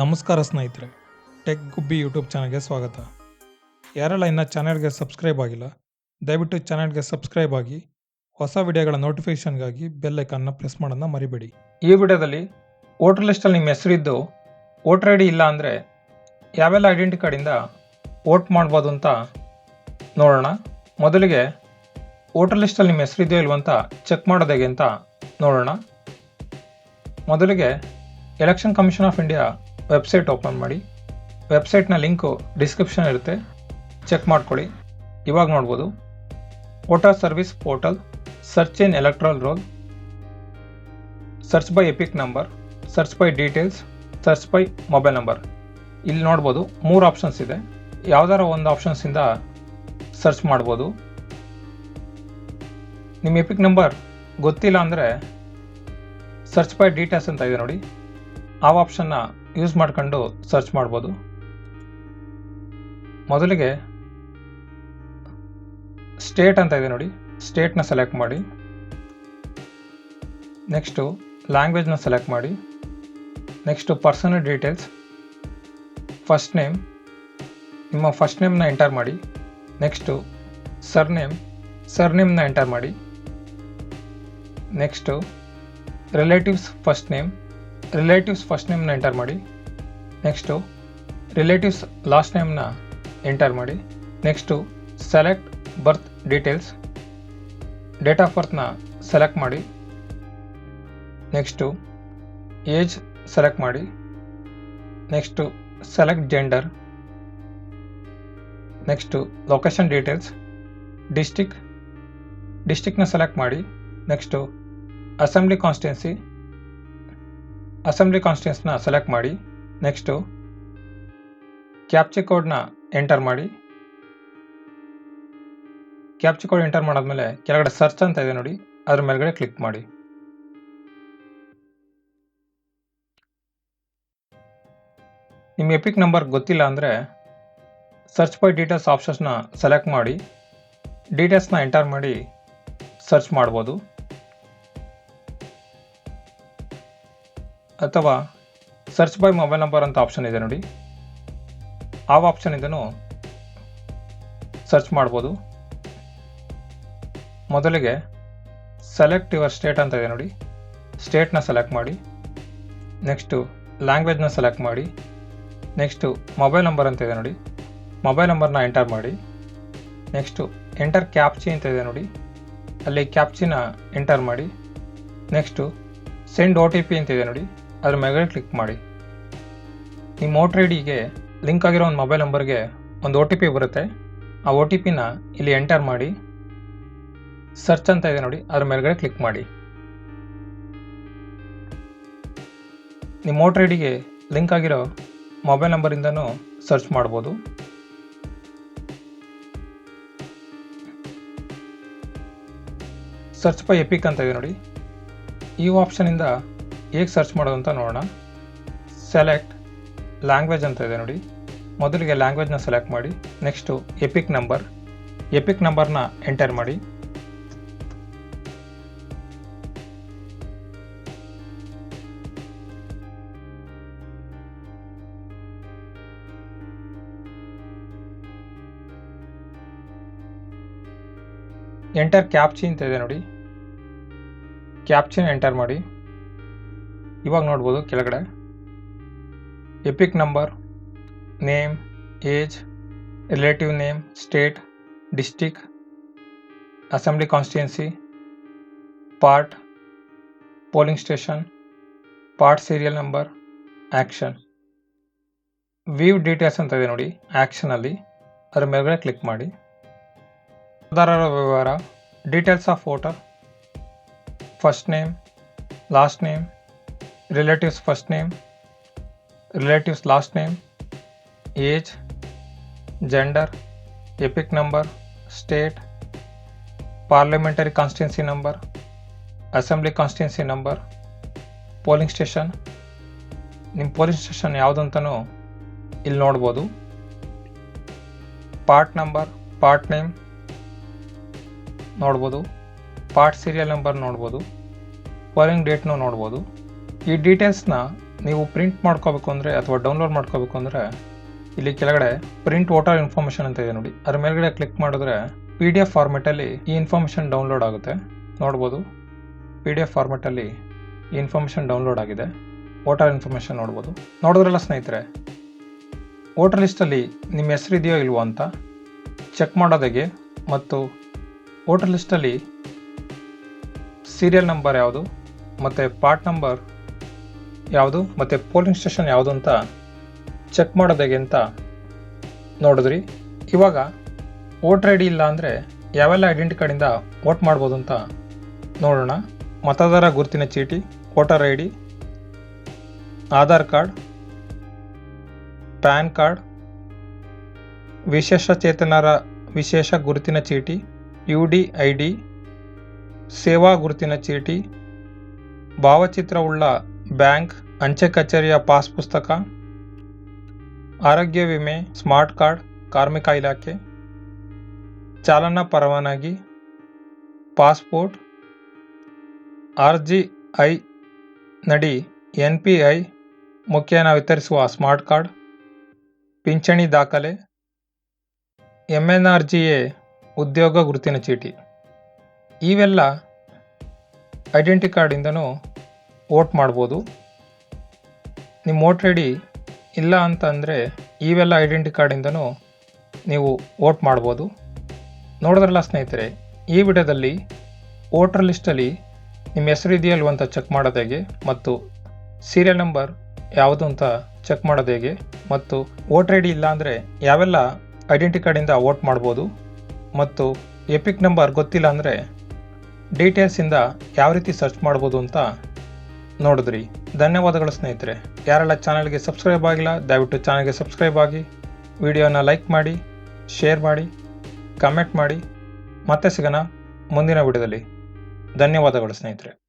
ನಮಸ್ಕಾರ ಸ್ನೇಹಿತರೆ. ಟೆಕ್ ಗುಬ್ಬಿ ಯೂಟ್ಯೂಬ್ ಚಾನಲ್ಗೆ ಸ್ವಾಗತ. ಯಾರೆಲ್ಲ ಇನ್ನೂ ಚಾನೆಲ್ಗೆ ಸಬ್ಸ್ಕ್ರೈಬ್ ಆಗಿಲ್ಲ, ದಯವಿಟ್ಟು ಚಾನಲ್ಗೆ ಸಬ್ಸ್ಕ್ರೈಬ್ ಆಗಿ, ಹೊಸ ವಿಡಿಯೋಗಳ ನೋಟಿಫಿಕೇಷನ್ಗಾಗಿ ಬೆಲ್ ಐಕನ್ನ ಪ್ರೆಸ್ ಮಾಡೋದನ್ನ ಮರಿಬೇಡಿ. ಈ ವಿಡಿಯೋದಲ್ಲಿ ವೋಟರ್ ಲಿಸ್ಟಲ್ಲಿ ನಿಮ್ಮ ಹೆಸರಿದ್ದು ವೋಟರ್ ಐ ಡಿ ಇಲ್ಲ ಅಂದರೆ ಯಾವೆಲ್ಲ ಐಡೆಂಟಿ ಕಾರ್ಡಿಂದ ವೋಟ್ ಮಾಡ್ಬೋದು ಅಂತ ನೋಡೋಣ. ಮೊದಲಿಗೆ ವೋಟರ್ ಲಿಸ್ಟಲ್ಲಿ ನಿಮ್ಮ ಹೆಸರಿದೆಯೋ ಇಲ್ವಂತ ಚೆಕ್ ಮಾಡೋದು ಹೇಗೆ ಅಂತ ನೋಡೋಣ. ಮೊದಲಿಗೆ election commission of India website open ಮಾಡಿ. ವೆಬ್ಸೈಟ್ನ ಲಿಂಕು ಡಿಸ್ಕ್ರಿಪ್ಷನ್ ಇರುತ್ತೆ. ಚೆಕ್ ಮಾಡ್ಕೊಳ್ಳಿ. ಇವಾಗ ನೋಡ್ಬೋದು. Voter service portal search in electoral roll search by EPIC number search by details search by mobile number ಇಲ್ಲಿ ನೋಡ್ಬೋದು, ಮೂರು ಆಪ್ಷನ್ಸ್ ಇದೆ. ಯಾವ್ದಾರ ಒಂದು ಆಪ್ಷನ್ಸಿಂದ ಸರ್ಚ್ ಮಾಡ್ಬೋದು. ನಿಮ್ಮ ಎಪಿಕ್ ನಂಬರ್ ಗೊತ್ತಿಲ್ಲ ಅಂದರೆ ಸರ್ಚ್ ಬೈ ಡೀಟೇಲ್ಸ್ ಅಂತ ಇದೆ ನೋಡಿ. ಆ ಆಪ್ಷನ್ನ ಯೂಸ್ ಮಾಡ್ಕೊಂಡು ಸರ್ಚ್ ಮಾಡ್ಬೋದು. ಮೊದಲಿಗೆ ಸ್ಟೇಟ್ ಅಂತ ಇದೆ ನೋಡಿ. ಸ್ಟೇಟ್ನ ಸೆಲೆಕ್ಟ್ ಮಾಡಿ. ನೆಕ್ಸ್ಟು ಲ್ಯಾಂಗ್ವೇಜ್ನ ಸೆಲೆಕ್ಟ್ ಮಾಡಿ. Next personal details first name ನಿಮ್ಮ ಫಸ್ಟ್ ನೇಮ್ನ ಎಂಟರ್ ಮಾಡಿ. ನೆಕ್ಸ್ಟು ಸರ್ನೇಮ್ ಸರ್ನೇಮ್ನ ಎಂಟರ್ ಮಾಡಿ. Next relatives first name relatives first ನೇಮ್ನ enter ಮಾಡಿ. ನೆಕ್ಸ್ಟು ರಿಲೇಟಿವ್ಸ್ ಲಾಸ್ಟ್ ನೇಮ್ನ ಎಂಟರ್ ಮಾಡಿ. Next select birth details date of ಬರ್ತ್ನ select ಮಾಡಿ. ನೆಕ್ಸ್ಟು ಏಜ್ ಸೆಲೆಕ್ಟ್ ಮಾಡಿ. Next select gender next location details district ಡಿಸ್ಟಿಕ್ನ select ಮಾಡಿ. Next assembly constituency assembly ಕಾನ್ಸ್ಟೆನ್ಸ್ನ select ಮಾಡಿ. Next, captcha ಕೋಡ್ನ enter ಮಾಡಿ. ಕ್ಯಾಪ್ಚಿ ಕೋಡ್ ಎಂಟರ್ ಮಾಡಾದ್ಮೇಲೆ ಕೆಳಗಡೆ ಸರ್ಚ್ ಅಂತ ಇದೆ ನೋಡಿ, ಅದ್ರ ಮೇಲ್ಗಡೆ ಕ್ಲಿಕ್ ಮಾಡಿ. ನಿಮ್ಮ ಎಪಿಕ್ ನಂಬರ್ ಗೊತ್ತಿಲ್ಲ ಅಂದರೆ ಸರ್ಚ್ ಬೈ ಡೀಟೇಲ್ಸ್ ಆಪ್ಷನ್ಸ್ನ ಸೆಲೆಕ್ಟ್ ಮಾಡಿ. ಡೀಟೇಲ್ಸ್ನ ಎಂಟರ್ ಮಾಡಿ ಸರ್ಚ್ ಮಾಡ್ಬೋದು. ಅಥವಾ ಸರ್ಚ್ ಬೈ ಮೊಬೈಲ್ ನಂಬರ್ ಅಂತ ಆಪ್ಷನ್ ಇದೆ ನೋಡಿ. ಆ ಆಪ್ಷನಿಂದನೂ ಸರ್ಚ್ ಮಾಡ್ಬೋದು. ಮೊದಲಿಗೆ ಸೆಲೆಕ್ಟ್ ಯುವರ್ ಸ್ಟೇಟ್ ಅಂತ ಇದೆ ನೋಡಿ. ಸ್ಟೇಟ್ನ ಸೆಲೆಕ್ಟ್ ಮಾಡಿ. ನೆಕ್ಸ್ಟು ಲ್ಯಾಂಗ್ವೇಜ್ನ ಸೆಲೆಕ್ಟ್ ಮಾಡಿ. ನೆಕ್ಸ್ಟು ಮೊಬೈಲ್ ನಂಬರ್ ಅಂತ ಇದೆ ನೋಡಿ. ಮೊಬೈಲ್ ನಂಬರ್ನ ಎಂಟರ್ ಮಾಡಿ. ನೆಕ್ಸ್ಟು ಎಂಟರ್ ಕ್ಯಾಪ್ಚಿ ಅಂತ ಇದೆ ನೋಡಿ. ಅಲ್ಲಿ ಕ್ಯಾಪ್ಚಿನ ಎಂಟರ್ ಮಾಡಿ. Next send O T P ಅಂತ ಇದೆ ನೋಡಿ. ಅದ್ರ ಮೇಲೆ ಕ್ಲಿಕ್ ಮಾಡಿ. ನಿಮ್ಮ ವೋಟ್ರ್ ಐ ಡಿಗೆ ಲಿಂಕ್ ಆಗಿರೋ ಒಂದು ಮೊಬೈಲ್ ನಂಬರ್ಗೆ ಒಂದು ಒ ಟಿ ಪಿ ಬರುತ್ತೆ. ಆ ಒ ಟಿ ಪಿನ ಇಲ್ಲಿ ಎಂಟರ್ ಮಾಡಿ. ಸರ್ಚ್ ಅಂತ ಇದೆ ನೋಡಿ, ಅದ್ರ ಮೇಲ್ಗಡೆ ಕ್ಲಿಕ್ ಮಾಡಿ. ನಿಮ್ಮ ವೋಟ್ರ್ ಐ ಡಿಗೆ ಲಿಂಕ್ ಆಗಿರೋ ಮೊಬೈಲ್ ನಂಬರಿಂದನೂ ಸರ್ಚ್ ಮಾಡ್ಬೋದು. ಸರ್ಚ್ ಬೈ ಎಪಿಕ್ ಅಂತ ಇದೆ ನೋಡಿ. ಈ ಆಪ್ಷನಿಂದ ಹೇಗೆ ಸರ್ಚ್ ಮಾಡೋದು ಅಂತ ನೋಡೋಣ. ಸೆಲೆಕ್ಟ್ ಲ್ಯಾಂಗ್ವೇಜ್ ಅಂತ ಇದೆ ನೋಡಿ. ಮೊದಲಿಗೆ ಲ್ಯಾಂಗ್ವೇಜ್ನ ಸೆಲೆಕ್ಟ್ ಮಾಡಿ ನೆಕ್ಸ್ಟು ಎಪಿಕ್ ನಂಬರ್ ಎಪಿಕ್ ನಂಬರ್ನ ಎಂಟರ್ ಮಾಡಿ. ಎಂಟರ್ ಕ್ಯಾಪ್ಚಿ ಅಂತ ಇದೆ ನೋಡಿ. ಕ್ಯಾಪ್ಚಿನ ಎಂಟರ್ ಮಾಡಿ. ಇವಾಗ ನೋಡ್ಬೋದು ಕೆಳಗಡೆ. EPIC number name age relative name state district assembly constituency part polling station part serial number action view details ಅಂತ ಇದೆ ನೋಡಿ ಆ್ಯಕ್ಷನಲ್ಲಿ ಅದರ ಮೇಲ್ಗಡೆ ಕ್ಲಿಕ್ ಮಾಡಿ. ಮತದಾರರ ವಿವರ details of voter first name last name relatives first name relatives last name age gender EPIC number state parliamentary constituency number assembly constituency number polling station ನಿಮ್ಮ polling station ಯಾವುದಂತನೂ ಇಲ್ಲಿ ನೋಡ್ಬೋದು. ಪಾರ್ಟ್ ನಂಬರ್ ಪಾರ್ಟ್ ನೇಮ್ ನೋಡ್ಬೋದು. Part serial number ನೋಡ್ಬೋದು. Polling ಡೇಟ್ನೂ ನೋಡ್ಬೋದು. ಈ ಡೀಟೇಲ್ಸ್ನ ನೀವು ಪ್ರಿಂಟ್ ಮಾಡ್ಕೋಬೇಕು ಅಂದರೆ ಅಥವಾ ಡೌನ್ಲೋಡ್ ಮಾಡ್ಕೋಬೇಕು ಅಂದರೆ ಇಲ್ಲಿ ಕೆಳಗಡೆ ಪ್ರಿಂಟ್ ವೋಟರ್ ಇನ್ಫಾರ್ಮೇಷನ್ ಅಂತ ಇದೆ ನೋಡಿ. ಅದ್ರ ಮೇಲ್ಗಡೆ ಕ್ಲಿಕ್ ಮಾಡಿದ್ರೆ ಪಿ ಡಿ ಎಫ್ ಫಾರ್ಮೆಟಲ್ಲಿ ಈ ಇನ್ಫಾರ್ಮೇಷನ್ ಡೌನ್ಲೋಡ್ ಆಗುತ್ತೆ. ನೋಡ್ಬೋದು. ಪಿ ಡಿ ಎಫ್ ಫಾರ್ಮೆಟಲ್ಲಿ ಈ ಇನ್ಫಾರ್ಮೇಷನ್ ಡೌನ್ಲೋಡ್ ಆಗಿದೆ. ವೋಟರ್ ಇನ್ಫಾರ್ಮೇಷನ್ ನೋಡ್ಬೋದು. ನೋಡಿದ್ರಲ್ಲ ಸ್ನೇಹಿತರೆ ವೋಟರ್ ಲಿಸ್ಟಲ್ಲಿ ನಿಮ್ಮ ಹೆಸರು ಇದೆಯೋ ಇಲ್ವೋ ಅಂತ ಚೆಕ್ ಮಾಡೋದಾಗೆ ಮತ್ತು ವೋಟರ್ ಲಿಸ್ಟಲ್ಲಿ ಸೀರಿಯಲ್ ನಂಬರ್ ಯಾವುದು ಮತ್ತು ಪಾರ್ಟ್ ನಂಬರ್ ಯಾವುದು? ಮತ್ತು ಪೋಲಿಂಗ್ ಸ್ಟೇಷನ್ ಯಾವುದು ಅಂತ ಚೆಕ್ ಮಾಡೋದು ಹೇಗೆ ಅಂತ ನೋಡಿದ್ರಿ. ಇವಾಗ ವೋಟರ್ ಐ ಡಿ ಇಲ್ಲ ಅಂದರೆ ಯಾವೆಲ್ಲ ಐಡೆಂಟಿ ಕಾರ್ಡಿಂದ ವೋಟ್ ಮಾಡ್ಬೋದು ಅಂತ ನೋಡೋಣ. ಮತದಾರ ಗುರುತಿನ ಚೀಟಿ voter I D Aadhaar card PAN card ವಿಶೇಷ ಚೇತನರ ವಿಶೇಷ ಗುರುತಿನ ಚೀಟಿ ಯು ಡಿ ಐ ಡಿ ಸೇವಾ ಗುರುತಿನ ಚೀಟಿ ಭಾವಚಿತ್ರವುಳ್ಳ ಬ್ಯಾಂಕ್, ಅಂಚೆ ಕಚೇರಿಯ ಪಾಸ್ ಪುಸ್ತಕ, ಆರೋಗ್ಯ ವಿಮೆ, ಸ್ಮಾರ್ಟ್ ಕಾರ್ಡ್, ಕಾರ್ಮಿಕ ಇಲಾಖೆ, ಚಾಲನಾ ಪರವಾನಗಿ, ಪಾಸ್ಪೋರ್ಟ್ ಆರ್ ಜಿ ಐ ನಡಿ, ಎನ್ ಪಿ ಐ ಮುಖೇನ ವಿತರಿಸುವ ಸ್ಮಾರ್ಟ್ ಕಾರ್ಡ್, ಪಿಂಚಣಿ ದಾಖಲೆ M N R G A ಉದ್ಯೋಗ ಗುರುತಿನ ಚೀಟಿ. ಇವೆಲ್ಲ ಐಡೆಂಟಿ ಕಾರ್ಡಿಂದನೂ ವೋಟ್ ಮಾಡ್ಬೋದು. ನಿಮ್ಮ ವೋಟ್ ಐಡಿ ಇಲ್ಲ ಅಂತ ಅಂದರೆ ಇವೆಲ್ಲ ಐಡೆಂಟಿ ಕಾರ್ಡಿಂದನೂ ನೀವು ವೋಟ್ ಮಾಡ್ಬೋದು. ನೋಡಿದ್ರಲ್ಲ ಸ್ನೇಹಿತರೆ, ಈ ವಿಡಿಯೋದಲ್ಲಿ ವೋಟರ್ ಲಿಸ್ಟಲ್ಲಿ ನಿಮ್ಮ ಹೆಸರು ಇದೆಯಲ್ವ ಅಂತ ಚೆಕ್ ಮಾಡೋದು ಹೇಗೆ ಮತ್ತು ಸೀರಿಯಲ್ ನಂಬರ್ ಯಾವುದು ಅಂತ ಚೆಕ್ ಮಾಡೋದು ಹೇಗೆ ಮತ್ತು ವೋಟರ್ ಐ ಇಲ್ಲ ಅಂದರೆ ಯಾವೆಲ್ಲ ಐಡೆಂಟಿ ಕಾರ್ಡಿಂದ ವೋಟ್ ಮಾಡ್ಬೋದು ಮತ್ತು ಎಪಿಕ್ ನಂಬರ್ ಗೊತ್ತಿಲ್ಲ ಅಂದರೆ ಡೀಟೇಲ್ಸಿಂದ ಯಾವ ರೀತಿ ಸರ್ಚ್ ಮಾಡ್ಬೋದು ಅಂತ ನೋಡಿದ್ರಿ. ಧನ್ಯವಾದಗಳು ಸ್ನೇಹಿತರೆ. ಯಾರೆಲ್ಲ ಚಾನಲ್ಗೆ ಸಬ್ಸ್ಕ್ರೈಬ್ ಆಗಿಲ್ಲ, ದಯವಿಟ್ಟು ಚಾನಲ್ಗೆ ಸಬ್ಸ್ಕ್ರೈಬ್ ಆಗಿ, ವಿಡಿಯೋನ ಲೈಕ್ ಮಾಡಿ, ಶೇರ್ ಮಾಡಿ, ಕಮೆಂಟ್ ಮಾಡಿ. ಮತ್ತೆ ಸಿಗೋಣ ಮುಂದಿನ ವಿಡಿಯೋದಲ್ಲಿ. ಧನ್ಯವಾದಗಳು ಸ್ನೇಹಿತರೆ.